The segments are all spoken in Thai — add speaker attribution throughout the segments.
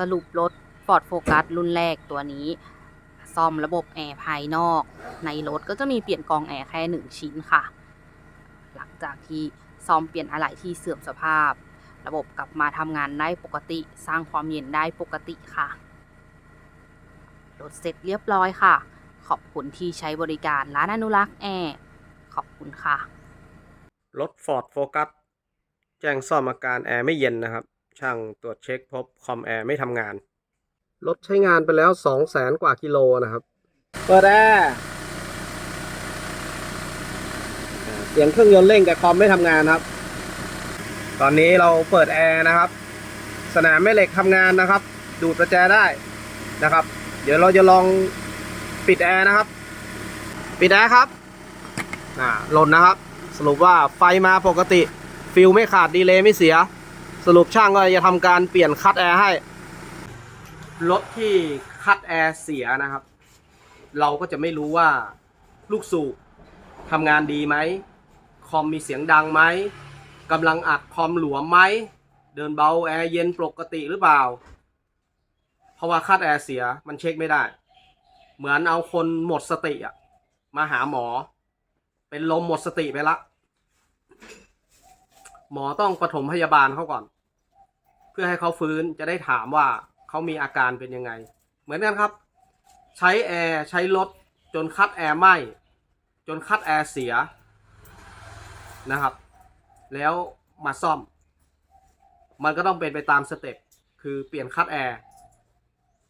Speaker 1: สรุปรถ Ford Focus รุ่นแรกตัวนี้ ซ่อมระบบแอร์ภายนอก ในรถก็จะมีเปลี่ยนกองแอร์แค่หนึ่งชิ้นค่ะ หลังจากที่ซ่อมเปลี่ยนอะไหล่ที่เสื่อมสภาพ ระบบกลับมาทำงานได้ปกติ สร้างความเย็นได้ปกติค่ะ รถเสร็จเรียบร้อยค่ะ ขอบคุณที่ใช้บริการร้านอนุรักษ์แอร์ขอบคุณค่ะ
Speaker 2: รถ Ford Focus แจ้งซ่อมอาการแอร์ไม่เย็นนะครับ ช่างตรวจเช็คพบคอมแอร์ไม่ทำงาน รถใช้งานไปแล้ว2 0 0แสนกว่ากิโลนะครับ เปิดแอร์อ่าเสียงเครื่องยนต์เร่งแต่คอมไม่ทำงานครับ ตอนนี้เราเปิดแอร์นะครับ สนามแม่เหล็กทำงานนะครับ ดูดประแจได้นะครับ เดี๋ยวเราจะลองปิดแอร์นะครับ ปิดแอร์ครับอ่าหล่นนะครับ สรุปว่าไฟมาปกติ ฟิลไม่ขาดดีเลย์ไม่เสีย สรุปช่างก็จะทำการเปลี่ยนคัตแอร์ให้ รถที่คัตแอร์เสียนะครับ เราก็จะไม่รู้ว่าลูกสูบทำงานดีไหม คอมมีเสียงดังไหมกำลังอัดคอมหลวมไหม เดินเบาแอร์เย็นปกติหรือเปล่า เพราะว่าคัตแอร์เสียมันเช็คไม่ได้ เหมือนเอาคนหมดสติอะมาหาหมอ เป็นลมหมดสติไปละ หมอต้องปฐมพยาบาลเขาก่อน เพื่อให้เขาฟื้นจะได้ถามว่าเขามีอาการเป็นยังไง เหมือนกันครับ ใช้แอร์ใช้รถจนคัดแอร์ไหมจนคัดแอร์เสียนะครับ แล้วมาซ่อม มันก็ต้องเป็นไปตามสเต็ปคือเปลี่ยนคัดแอร์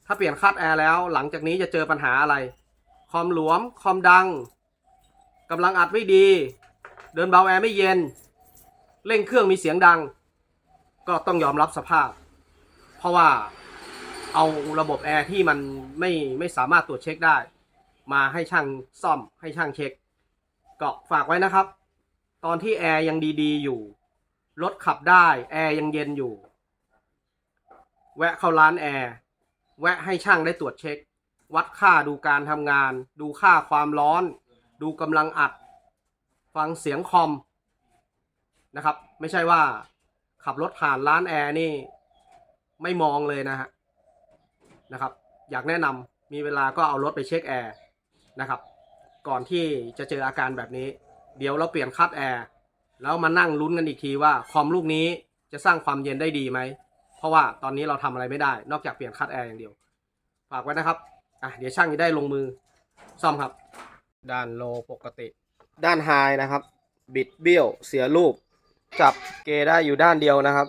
Speaker 2: ถ้าเปลี่ยนคัดแอร์แล้ว หลังจากนี้จะเจอปัญหาอะไร คอมหลวม คอมดังกำลังอัดไม่ดี เดินเบาแอร์ไม่เย็น เร่งเครื่องมีเสียงดัง ก็ต้องยอมรับสภาพ เพราะว่าเอาระบบแอร์ที่มันไม่ไม่สามารถตรวจเช็คได้ มาให้ช่างซ่อมให้ช่างเช็ค ก็ฝากไว้นะครับ ตอนที่แอร์ยังดีๆ อยู่รถขับได้ แอร์ยังเย็นอยู่ แวะเข้าร้านแอร์แวะให้ช่างได้ตรวจเช็ค วัดค่าดูการทำงาน ดูค่าความร้อน ดูกำลังอัด ฟังเสียงคอม นะครับ ไม่ใช่ว่าขับรถผ่านร้านแอร์นี่ ไม่มองเลยนะฮะนะครับ อยากแนะนำมีเวลาก็เอารถไปเช็คแอร์นะครับ ก่อนที่จะเจออาการแบบนี้ เดี๋ยวเราเปลี่ยนคัดแอร์แล้วมานั่งลุ้นกันอีกทีว่าคอมลูกนี้จะสร้างความเย็นได้ดีไหม เพราะว่าตอนนี้เราทำอะไรไม่ได้ นอกจากเปลี่ยนคัดแอร์อย่างเดียว ฝากไว้นะครับ อะ เดี๋ยวช่างจะได้ลงมือ ซ่อมครับ ด้านโลปกติ ด้านไฮนะครับ บิดเบี้ยว เสียรูป จับเกได้อยู่ด้านเดียวนะครับ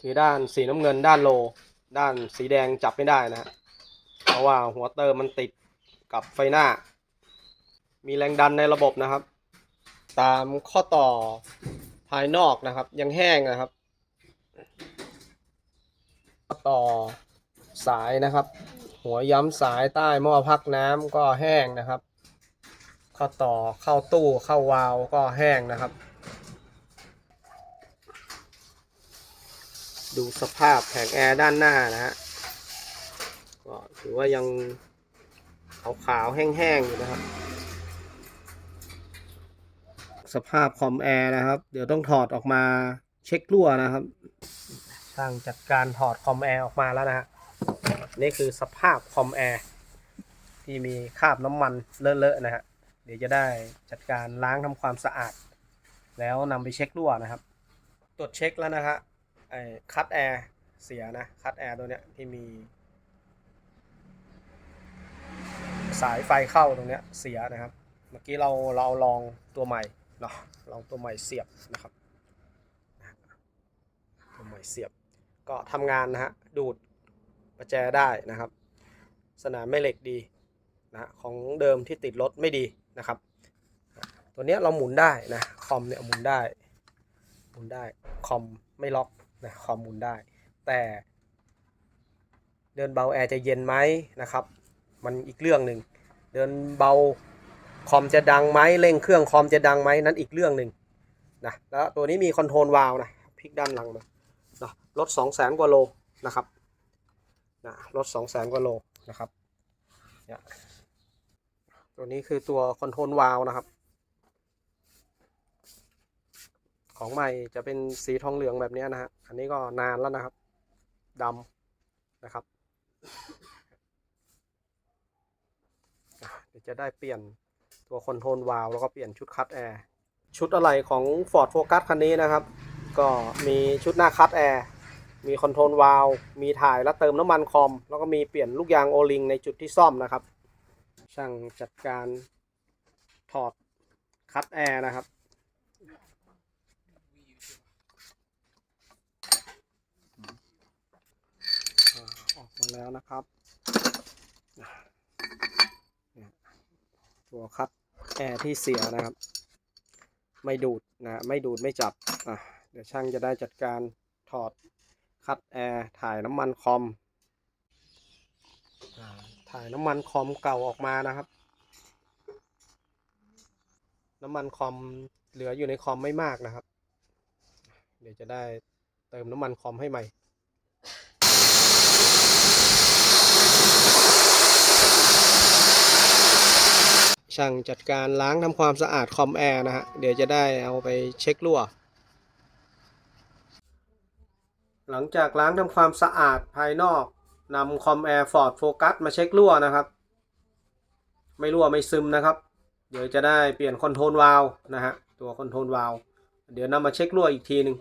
Speaker 2: คือด้านสีน้ำเงินด้านโล ด้านสีแดงจับไม่ได้นะฮะเพราะว่าหัวเติมมันติดกับไฟหน้า มีแรงดันในระบบนะครับ ตามข้อต่อภายนอกนะครับ ยังแห้งนะครับ ต่อสายนะครับ หัวย้ำสายใต้หม้อพักน้ำก็แห้งนะครับ เข้อต่อเข้าตู้เข้าวาล์วก็แห้งนะครับ ดูสภาพแผงแอร์ด้านหน้านะฮะก็ถือว่ายังขาวๆแห้งๆอยู่นะครับ สภาพคอมแอร์นะครับ เดี๋ยวต้องถอดออกมาเช็ครั่วนะครับช่างจัดการถอดคอมแอร์ออกมาแล้วนะฮะนี่คือสภาพคอมแอร์ที่มีคราบน้ำมันเลอะๆนะฮะ เดี๋ยวจะได้จัดการล้างทำความสะอาด แล้วนำไปเช็ครั่วนะครับ ตรวจเช็คแล้วนะฮะไอ้คัตแอร์เสียนะคัตแอร์ตัวเนี้ยที่มี สายไฟเข้าตรงเนี้ยเสียนะครับ เมื่อกี้เราเราลองตัวใหม่เนาะลองตัวใหม่เสียบนะครับตัวใหม่เสียบ ก็ทำงานนะฮะดูดประแจได้นะครับ สนามแม่เหล็กดีนะฮะของเดิมที่ติดรถไม่ดี นะครับ ตัวเนี้ยเราหมุนได้นะคอมเนี่ยหมุนได้หมุนได้คอมไม่ล็อกนะคอมหมุนได้ แต่เดินเบาแอร์จะเย็นไหมนะครับ มันอีกเรื่องหนึ่งเดินเบาคอมจะดังไหมเร่งเครื่องคอมจะดังไหมนั้นอีกเรื่องหนึ่งนะแล้วตัวนี้มีคอนโทรลวาล์วนะพลิกด้านหลังมานะรถสองแสนกว่าโลนะครับนะรถสองแสนกว่าโลนะครับเนี่ย ตัวนี้คือตัวคอนโทรลวาล์วนะครับ ของใหม่จะเป็นสีทองเหลืองแบบนี้นะฮะ อันนี้ก็นานแล้วนะครับดำนะครับเดี๋ยวจะได้เปลี่ยนตัวคอนโทรลวาล์วแล้วก็เปลี่ยนชุดคัตแอร์ชุดอะไรของ Ford Focus คันนี้นะครับ ก็มีชุดหน้าคัตแอร์มีคอนโทรลวาล์วมีถ่ายและเติมน้ำมันคอม แล้วก็มีเปลี่ยนลูกยางโอลิงในจุดที่ซ่อมนะครับ ช่างจัดการถอดคัตแอร์นะครับออกมาแล้วนะครับตัวคัดแอร์ที่เสียนะครับ ไม่ดูดนะไม่ดูดไม่จับอะเดี๋ยวช่างจะได้จัดการถอดคัดแอร์ถ่ายน้ำมันคอมอ ถ่ายน้ำมันคอมเก่าออกมานะครับ น้ำมันคอมเหลืออยู่ในคอมไม่มากนะครับ เดี๋ยวจะได้เติมน้ำมันคอมให้ใหม่ช่างจัดการล้างทำความสะอาดคอมแอร์นะฮะ เดี๋ยวจะได้เอาไปเช็ครั่ว หลังจากล้างทำความสะอาดภายนอก นำคอมแอร์ฟอร์ดโฟกัสมาเช็ครั่วนะครับ ไม่รั่วไม่ซึมนะครับ เดี๋ยวจะได้เปลี่ยนคอนโทรลวาล์วนะฮะตัวคอนโทรลวาล์วเดี๋ยวนำมาเช็ครั่วอีกทีหนึ่ง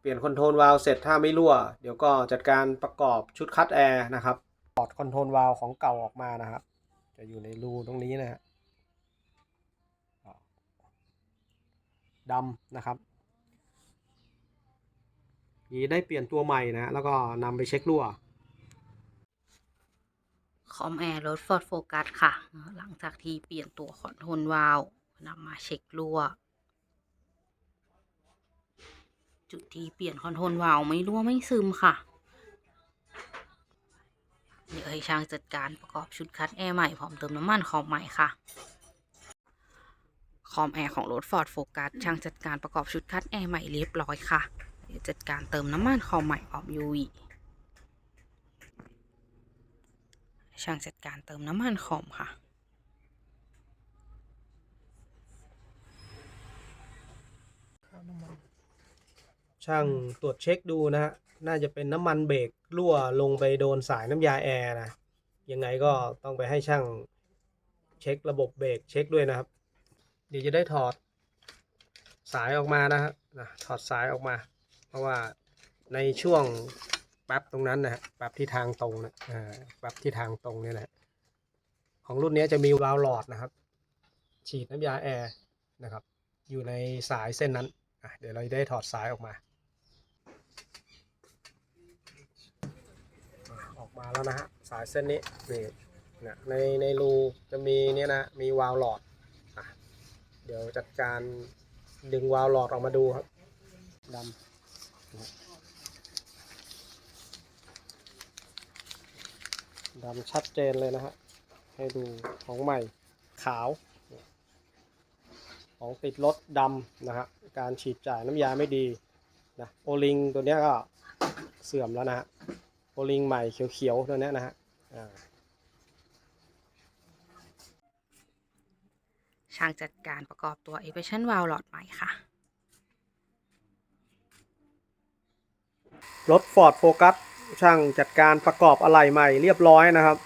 Speaker 2: เปลี่ยนคอนโทรลวาล์วเสร็จถ้าไม่รั่ว เดี๋ยวก็จัดการประกอบชุดคัตแอร์นะครับถอดคอนโทรลวาล์วของเก่าออกมานะครับ จะอยู่ในรูตรงนี้นะฮะดำนะครับนี่ได้เปลี่ยนตัวใหม่นะแล้วก็นำไปเช็ครั่ว
Speaker 1: คอมแอร์รถ Ford Focus ค่ะ หลังจากที่เปลี่ยนตัวคอนโทรลวาล์วนำมาเช็ครั่ว จุดที่เปลี่ยนคอนโทรลวาล์วไม่รั่วไม่ซึมค่ะ เดี๋ยวให้ช่างจัดการประกอบชุดคัดแอร์ใหม่พร้อมเติมน้ำมันคอมใหม่ค่ะคอมแอร์ของรถ Ford Focus ช่างจัดการประกอบชุดคัดแอร์ใหม่เรียบร้อยค่ะ เดี๋ยวจัดการเติมน้ำมันคอมใหม่พร้อม UV ช่างจัดการเติมน้ำมันคอมค่ะ
Speaker 2: ช่างตรวจเช็คดูนะฮะ น่าจะเป็นน้ำมันเบรกรั่วลงไปโดนสายน้ำยาแอร์นะ ยังไงก็ต้องไปให้ช่างเช็คระบบเบรกเช็คด้วยนะครับ เดี๋ยวจะได้ถอดสายออกมานะฮะถอดสายออกมา เพราะว่าในช่วง ป๊บตรงนั้นนะฮะแป๊บที่ทางตรงนะอ่าแป๊บที่ทางตรงนี่แหละ ของรุ่นนี้จะมีวาล์วหลอดนะครับ ฉีดน้ำยาแอร์นะครับ อยู่ในสายเส้นนั้นเดี๋ยวเราได้ถอดสายออกมา ออกมาแล้วนะฮะสายเส้นนี้นี่นะในในรูจะมีเนี่ยนะมีวาล์วหลอดอเดี๋ยวจัดการดึงวาล์วหลอดออกมาดูครับดำนะ ดำชัดเจนเลยนะฮะ ให้ดูของใหม่ขาว ของติดรถดำนะฮะ การฉีดจ่ายน้ำยาไม่ดีนะโอลิงตัวเนี้ยก็เสื่อมแล้วนะฮะ โอลิงใหม่เขียวๆตัวเนี้ยนะฮะอ่า
Speaker 1: ช่างจัดการประกอบตัว e x p r e s s i o n valve หลอดใหม่ค่ะ
Speaker 2: รถ Ford Focus ช่างจัดการประกอบอะไหล่ใหม่เรียบร้อยนะครับ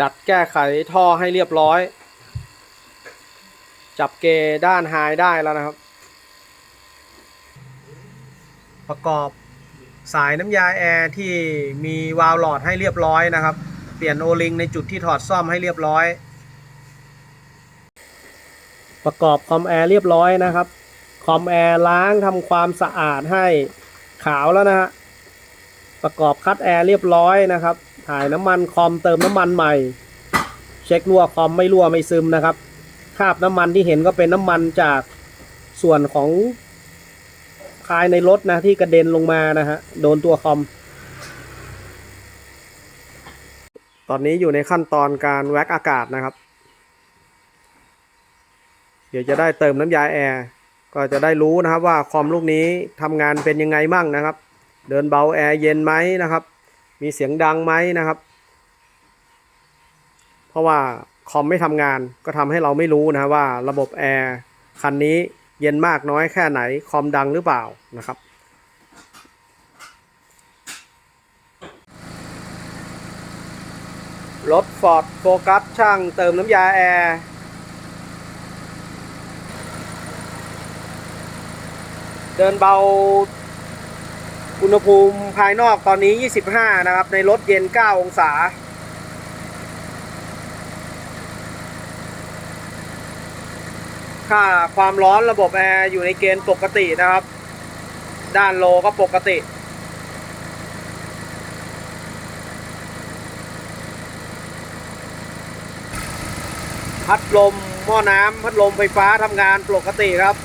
Speaker 2: ดัดแก้ไขท่อให้เรียบร้อย จับเกด้านไฮได้แล้วนะครับ ประกอบสายน้ำยาแอร์ที่มีวาล์วหลอดให้เรียบร้อยนะครับ เปลี่ยนโอลิงในจุดที่ถอดซ่อมให้เรียบร้อย ประกอบคอมแอร์เรียบร้อยนะครับ คอมแอร์ล้างทำความสะอาดให้ขาวแล้วนะฮะ ประกอบคัดแอร์เรียบร้อยนะครับ ถ่ายน้ำมันคอมเติมน้ำมันใหม่ เช็ครั่วคอมไม่รั่วไม่ซึมนะครับ คราบน้ำมันที่เห็นก็เป็นน้ำมันจากส่วนของภายในรถนะที่กระเด็นลงมานะฮะ โดนตัวคอม ตอนนี้อยู่ในขั้นตอนการแว็กอากาศนะครับ เดี๋ยวจะได้เติมน้ำยาแอร์ ก็จะได้รู้นะครับว่าคอมลูกนี้ทำงานเป็นยังไงมั่งนะครับ เดินเบาแอร์เย็นไหมนะครับ มีเสียงดังไหมนะครับ เพราะว่าคอมไม่ทำงานก็ทำให้เราไม่รู้นะว่าระบบแอร์คันนี้เย็นมากน้อยแค่ไหนคอมดังหรือเปล่านะครับรถฟอร์ดโฟกัสช่างเติมน้ำยาแอร์ เดินเบา อุณหภูมิภายนอกตอนนี้ 25 นะครับ ในรถเย็น 9 องศา ค่าความร้อนระบบแอร์อยู่ในเกณฑ์ปกตินะครับ ด้านโลก็ปกติพัดลมหม้อน้ำพัดลมไฟฟ้าทำงานปกติครับ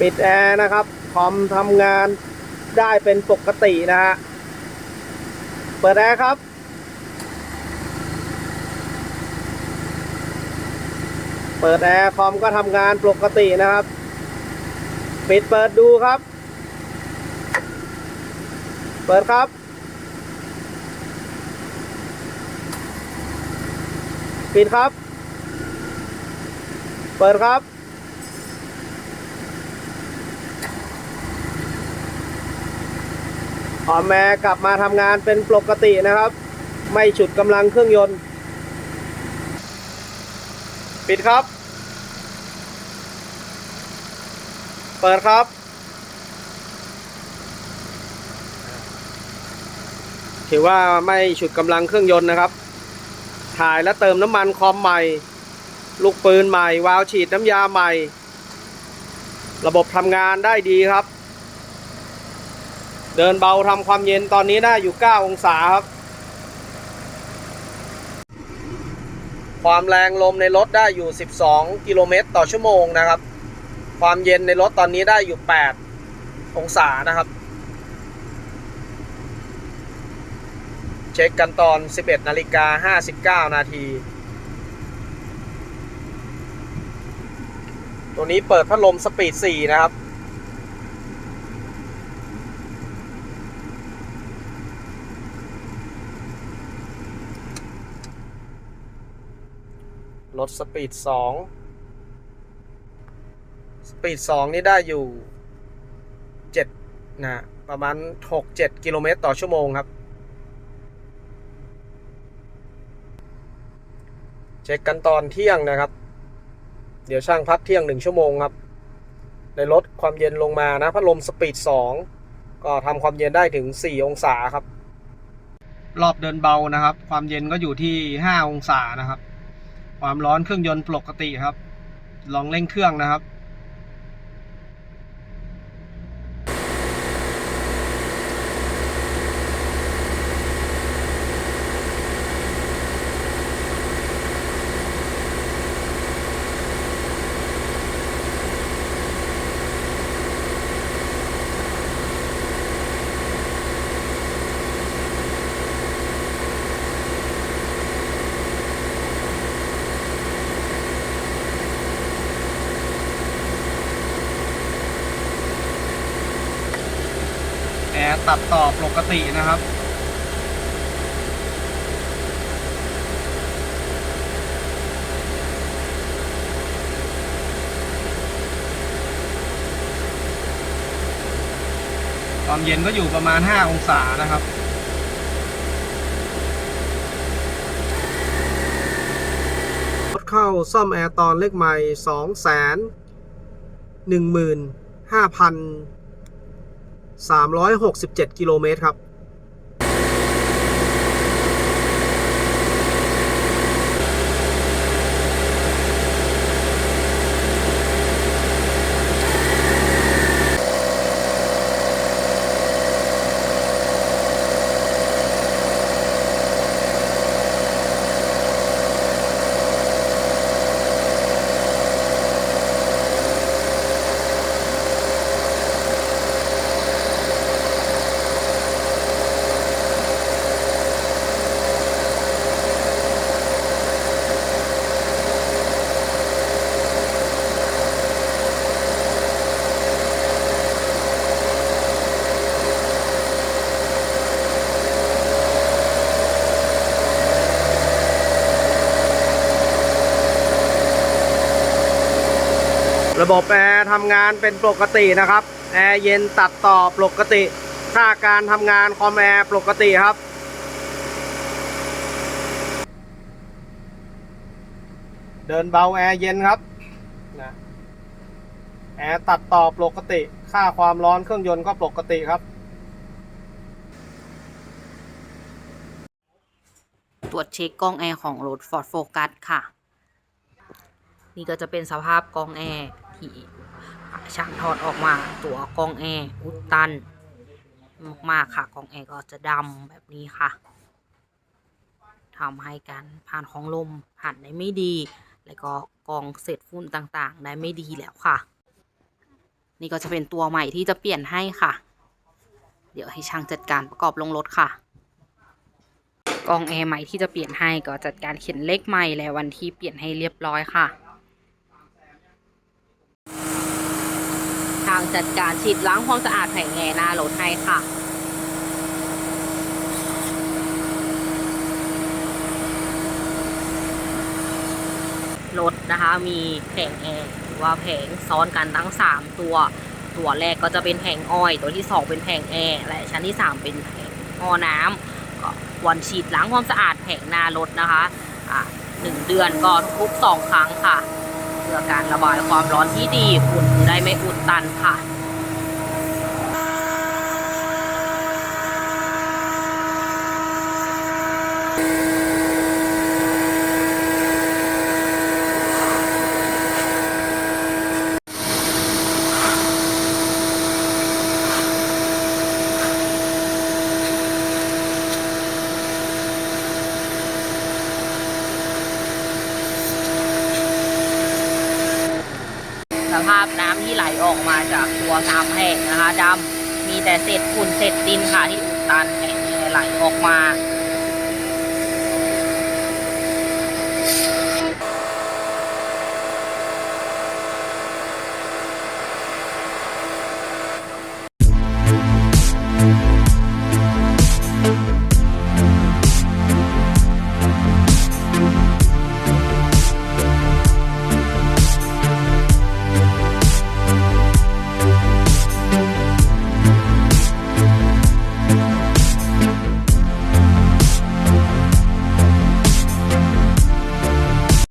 Speaker 2: ปิดแอร์นะครับคอมทำงานได้เป็นปกตินะฮะ เปิดแอร์ครับ เปิดแอร์คอมก็ทำงานปกตินะครับ ปิดเปิดดูครับ เปิดครับ ปิดครับ เปิดครับ ออมแมร์กลับมาทำงานเป็นปกตินะครับ ไม่ฉุดกำลังเครื่องยนต์ ปิดครับ เปิดครับ ถือว่าไม่ฉุดกำลังเครื่องยนต์นะครับ ถ่ายและเติมน้ำมันคอมใหม่ ลูกปืนใหม่ วาล์วฉีดน้ำยาใหม่ ระบบทำงานได้ดีครับ เดินเบาทำความเย็นตอนนี้ได้อยู่ 9 องศาครับ ความแรงลมในรถได้อยู่ 12 กิโลเมตรต่อชั่วโมงนะครับ ความเย็นในรถตอนนี้ได้อยู่ 8 องศานะครับ เช็คกันตอน 11 นาฬิกา 59 นาทีตัวนี้เปิดพัดลมสปีด 4 นะครับ ถสปีดสองสปีดสองนี่ได้อยู่เจ็ดนะประมาณหกเจ็ดกิโลเมตรต่อชั่วโมงครับ เช็คกันตอนเที่ยงนะครับ เดี๋ยวช่างพักเที่ยงหนึ่งชั่วโมงครับในลดความเย็นลงมานะพัดลมสปีดสองก็ทำความเย็นได้ถึง4องศาครับ รอบเดินเบานะครับ ความเย็นก็อยู่ที่5องศานะครับ ความร้อนเครื่องยนต์ปกติครับ ลองเร่งเครื่องนะครับ ตัดต่อปกตินะครับความเย็นก็อยู่ประมาณ 5 องศานะครับรถเข้าซ่อมแอร์ตอนเลขใหม่2แสน1หมื่น5พัน 367 กิโลเมตรครับ ระบบแอร์ทำงานเป็นปกตินะครับ แอร์เย็นตัดต่อปกติ ค่าการทำงานคอมแอร์ปกติครับเดินเบาแอร์เย็นครับนะแอร์ตัดต่อปกติ ค่าความร้อนเครื่องยนต์ก็ปกติครับ
Speaker 1: ตรวจเช็คกล้องแอร์ของรถ Ford Focus ค่ะ นี่ก็จะเป็นสภาพกล้องแอร์ ที่ช่างถอดออกมาตัวกองแอร์อุดตัน มาก ๆ ค่ะ กองแอร์ก็จะดำแบบนี้ค่ะทำให้การผ่านของลมผ่านได้ไม่ดี แล้วก็กองเศษฝุ่นต่างๆ ได้ไม่ดีแล้วค่ะ นี่ก็จะเป็นตัวใหม่ที่จะเปลี่ยนให้ค่ะ เดี๋ยวให้ช่างจัดการประกอบลงรถค่ะ กองแอร์ใหม่ที่จะเปลี่ยนให้ก็จัดการเขียนเลขใหม่และวันที่เปลี่ยนให้เรียบร้อยค่ะางจัดการฉีดล้างความสะอาดแผงแอร์หน้ารถให้ค่ะรถนะคะมีแผงแอร์หรือว่าแผงซ้อนกันทั้ง 3 ตัว ตัวแรกก็จะเป็นแผงอ้อย ตัวที่ 2 เป็นแผงแอร์และชั้นที่ 3 เป็นแผงอ้อน้ำก็วันฉีดล้างความสะอาดแผงหน้ารถนะคะอะหนึ่งเดือนก็ทุกๆสองครั้งค่ะ เพื่อการระบายความร้อนที่ดีอุ่นได้ไม่อุดตันค่ะภาพน้ำที่ไหลออกมาจากตัวน้ำแห้งนะคะ ดำมีแต่เศษฝุ่นเศษดินค่ะที่อุดตันแห้งไหลออกมา